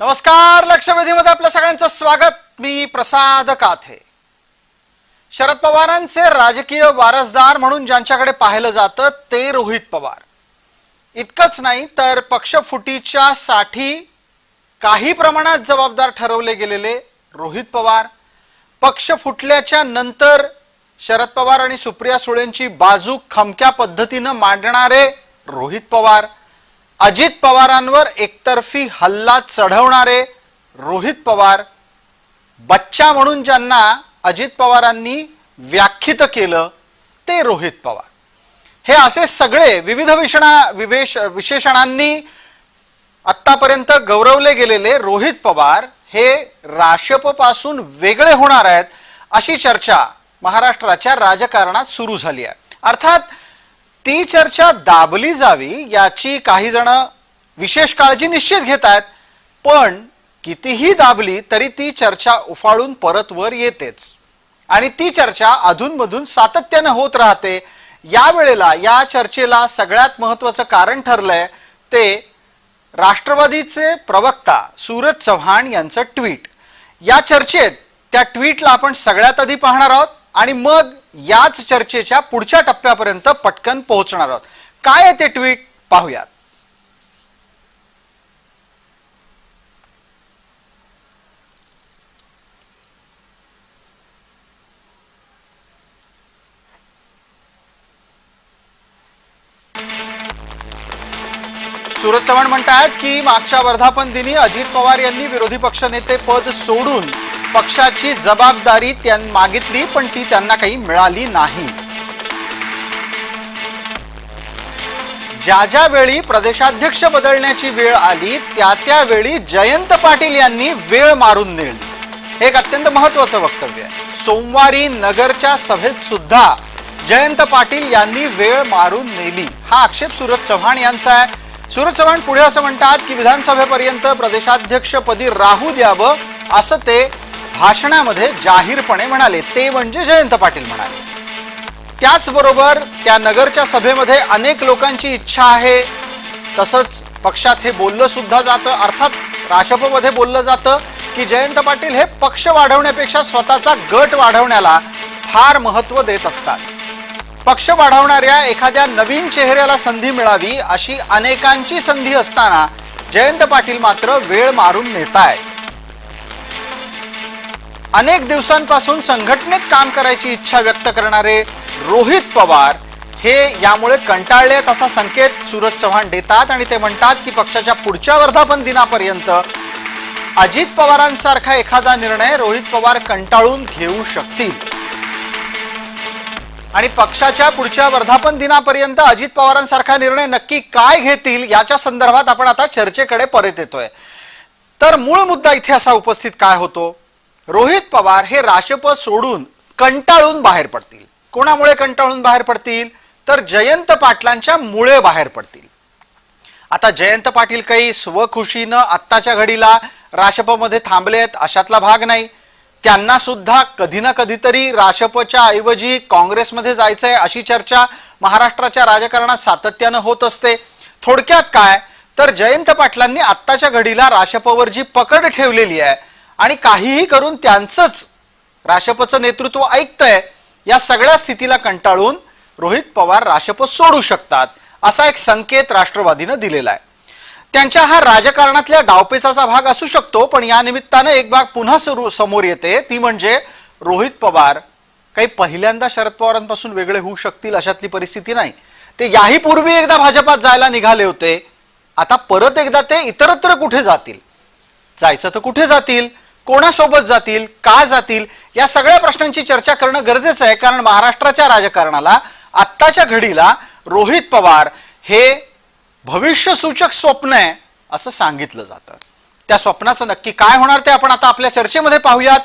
नमस्कार लक्षवेधीमध्ये आपल्या सगळ्यांचं स्वागत. मी प्रसाद काथे. शरद पवारांचे राजकीय वारसदार म्हणून ज्यांच्याकडे पाहिलं जातं ते रोहित पवार. इतकंच नाही तर पक्षफुटीच्या साठी काही प्रमाणात जबाबदार ठरवले गेलेले रोहित पवार. पक्ष फुटल्याच्या नंतर शरद पवार आणि सुप्रिया सुळेंची बाजू खमक्या पद्धतीनं मांडणारे रोहित पवार. अजित पवारांवर एकतर्फी हल्ला चढवणारे रोहित पवार बच्चा म्हणून ज्यांना अजित पवारांनी व्याख्यित केलं ते रोहित पवार. हे असे सगळे विविध विषणा विवेश विशेषणांनी आत्तापर्यंत गौरवले गेलेले रोहित पवार हे राशप वेगळे होणार आहेत अशी चर्चा महाराष्ट्राच्या राजकारणात सुरू झाली आहे. अर्थात ती चर्चा दाबली जावी याची काही जण विशेष काळजी निश्चित घेत आहेत. पण कितीही दाबली तरी ती चर्चा उफाळून परत वर येतेच. आणि ती चर्चा अधूनमधून सातत्यानं होत राहते. यावेळेला या चर्चेला सगळ्यात महत्वाचं कारण ठरलंय ते राष्ट्रवादीचे प्रवक्ता सूरज चव्हाण यांचं ट्विट. या चर्चेत त्या ट्विटला आपण सगळ्यात आधी पाहणार आहोत आणि मग याच चर्चेच्या पुढच्या टप्प्यापर्यंत पटकन पोहोचणार आहोत. काय आहे ते ट्विट पाहूयात. सूरज चव्हाण म्हणतायत की मागच्या वर्धापन दिनी अजित पवार यांनी विरोधी पक्षनेते पद सोडून पक्षाची जबाबदारी त्यांनी मागितली पण ती त्यांना काही मिळाली नाही. ज्या ज्या वेळी प्रदेशाध्यक्ष बदलण्याची वेळ आली त्या त्यावेळी जयंत पाटील यांनी वेळ मारून नेली. हे एक अत्यंत महत्वाचं वक्तव्य आहे. सोमवारी नगरच्या सभेत सुद्धा जयंत पाटील यांनी वेळ मारून नेली. हा आक्षेप सूरज चव्हाण यांचा आहे. सूरज चव्हाण पुढे असं म्हणतात की विधानसभेपर्यंत प्रदेशाध्यक्षपदी राहू द्यावं असं ते भाषणामध्ये जाहीरपणे म्हणाले ते म्हणजे जयंत पाटील म्हणाले. त्याचबरोबर त्या नगरच्या सभेमध्ये अनेक लोकांची इच्छा आहे. तसंच पक्षात हे बोललं सुद्धा जातं. अर्थात राष्ट्रपमध्ये बोललं जातं की जयंत पाटील हे पक्ष वाढवण्यापेक्षा स्वतःचा गट वाढवण्याला फार महत्त्व देत असतात. पक्ष वाढवणाऱ्या एखाद्या नवीन चेहऱ्याला संधी मिळावी अशी अनेकांची संधी असताना जयंत पाटील मात्र वेळ मारून नेताय अनेक दिवसांपासून संघटनेत काम करायची इच्छा व्यक्त करणारे रोहित पवार हे यामुळे कंटाळलेत असा संकेत सूरज चव्हाण देतात आणि ते म्हणतात की पक्षाच्या पुढच्या वर्धापन दिनापर्यंत अजित पवारांसारखा एखादा निर्णय रोहित पवार कंटाळून घेऊ शकतील. आणि पक्षाच्या पुढच्या वर्धापन दिनापर्यंत अजित पवारांसारखा निर्णय नक्की काय घेतील याच्या संदर्भात आपण आता चर्चेकडे परत येतोय. तर मूळ मुद्दा इथे असा उपस्थित काय होतो? रोहित पवार हे राशप सोडून कंटाळून बाहेर पडतील. कोणामुळे कंटाळून बाहेर पडतील? तर जयंत पाटलांच्या मुळे बाहेर पडतील. आता जयंत पाटील काही स्वखुशीनं आत्ताच्या घडीला राशपमध्ये थांबले आहेत अशातला भाग नाही. त्यांना सुद्धा कधी ना कधीतरी राशपच्या ऐवजी काँग्रेसमध्ये जायचंय अशी चर्चा महाराष्ट्राच्या राजकारणात सातत्यानं होत असते. थोडक्यात काय? तर जयंत पाटलांनी आत्ताच्या घडीला राष्ट्रपवर जी पकड ठेवलेली आहे आणि काहीही करून त्यांचंच राष्ट्रपचं नेतृत्व ऐकतंय या सगळ्या स्थितीला कंटाळून रोहित पवार राशप सोडू शकतात असा एक संकेत राष्ट्रवादीनं दिलेला आहे त्यांच्या हा राजकारणातल्या डावपेचाचा भाग असू शकतो पण या निमित्तानं एक भाग पुन्हा सुरू समोर येते ती म्हणजे रोहित पवार काही पहिल्यांदा शरद पवारांपासून वेगळे होऊ शकतील अशातली परिस्थिती नाही. ते याही पूर्वी एकदा भाजपात जायला निघाले होते आता परत एकदा ते इतरत्र कुठे जातील? जायचं तर कुठे जातील? कोणासोबत जातील का जातील या सगळ्या प्रश्नांची चर्चा करणं गरजेचं आहे. कारण महाराष्ट्राच्या राजकारणाला आत्ताच्या घडीला रोहित पवार हे भविष्यसूचक स्वप्न आहे असं सांगितलं जातं. त्या स्वप्नाचं नक्की काय होणार ते आपण आता आपल्या चर्चेमध्ये पाहूयात.